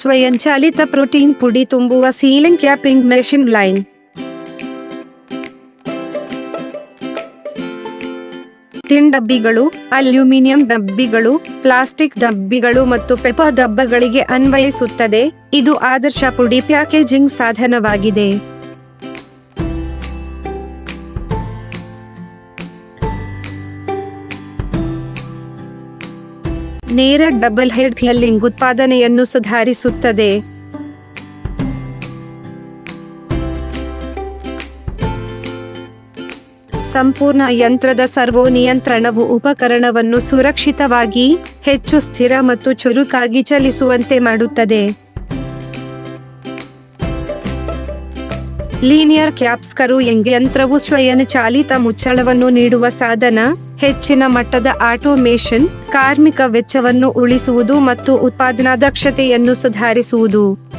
ಸ್ವಯಂಚಾಲಿತ ಪ್ರೋಟೀನ್ ಪುಡಿ ತುಂಬುವ sealing capping machine line. Tin ಡಬ್ಬಿಗಳು, ಅಲ್ಯೂಮಿನಿಯಂ ಡಬ್ಬಿಗಳು, ಪ್ಲಾಸ್ಟಿಕ್ ಡಬ್ಬಿಗಳು ಮತ್ತು ಪೆಪರ್ ಡಬ್ಬಗಳಿಗೆ ಅನ್ವಯಿಸುತ್ತದೆ. ಇದು ಆದರ್ಶ ಪುಡಿ ಪ್ಯಾಕೇಜಿಂಗ್ ಸಾಧನವಾಗಿದೆ. ನೇರ ಡಬಲ್ ಹೆಡ್ ಫಿಲ್ಲಿಂಗ್ ಉತ್ಪಾದನೆಯನ್ನು ಸುಧಾರಿಸುತ್ತದೆ. ಸಂಪೂರ್ಣ ಯಂತ್ರದ ಸರ್ವೋ ನಿಯಂತ್ರಣವು ಉಪಕರಣವನ್ನು ಸುರಕ್ಷಿತವಾಗಿ, ಹೆಚ್ಚು ಸ್ಥಿರ ಮತ್ತು ಚುರುಕಾಗಿ ಚಲಿಸುವಂತೆ ಮಾಡುತ್ತದೆ. ಲೀನಿಯರ್ ಕ್ಯಾಪ್ಸ್ಕರು ಯಂತ್ರವು ಸ್ವಯಂಚಾಲಿತ ಮುಚ್ಚಳವನ್ನು ನೀಡುವ ಸಾಧನ. ಹೆಚ್ಚಿನ ಮಟ್ಟದ ಆಟೋಮೇಷನ್ ಕಾರ್ಮಿಕ ವೆಚ್ಚವನ್ನು ಉಳಿಸುವುದು ಮತ್ತು ಉತ್ಪಾದನಾ ದಕ್ಷತೆಯನ್ನು ಸುಧಾರಿಸುವುದು.